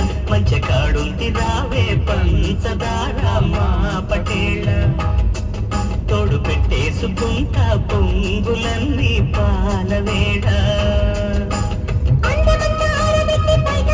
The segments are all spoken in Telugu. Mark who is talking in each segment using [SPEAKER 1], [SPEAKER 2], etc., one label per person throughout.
[SPEAKER 1] వేళ మంచి రావే పంచదార మా పటేళ తోడు పెట్టేసుకుంటా పొంగులన్నీ పాల వేళ
[SPEAKER 2] అందమంతా ఆరబెట్టి బయట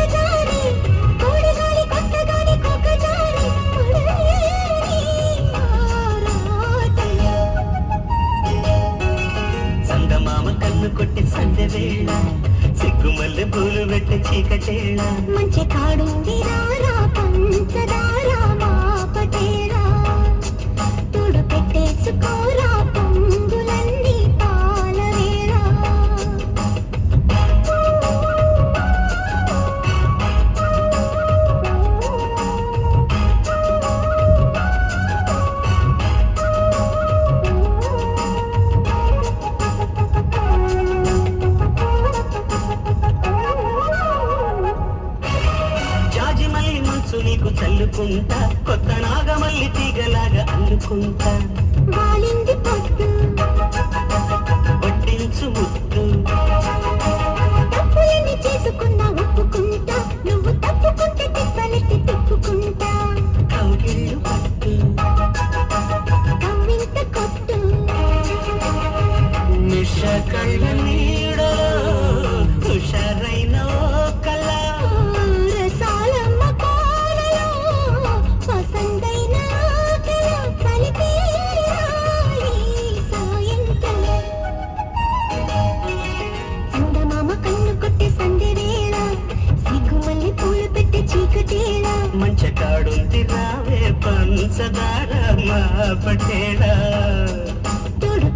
[SPEAKER 2] మంచు
[SPEAKER 1] నీకు చల్లుకుంటా కొత్త నాగమల్లి తీగలాగా అల్లుకుంటా. వడ్డించు ముద్దు.
[SPEAKER 2] తప్పులన్నీ చేసుకున్నా ఒప్పుకుంటా నువ్వు తప్పుకుంటే తిప్పలెత్తి తిప్పుకుంటా.
[SPEAKER 1] కౌగిళ్ళు పట్టు.
[SPEAKER 2] కవ్వింత కొట్టు.
[SPEAKER 1] నిష పటేలా. మా పటేళ
[SPEAKER 2] తోడు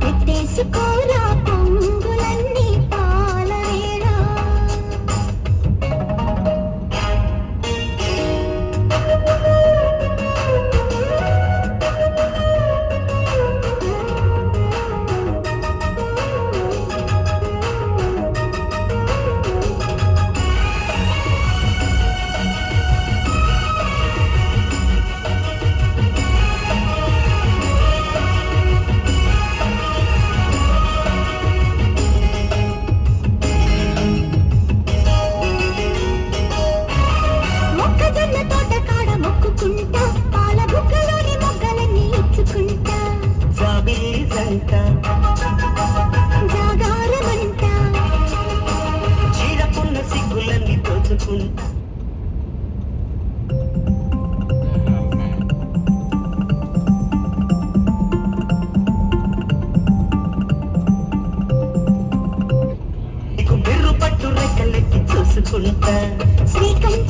[SPEAKER 2] కుంత శ్రీకం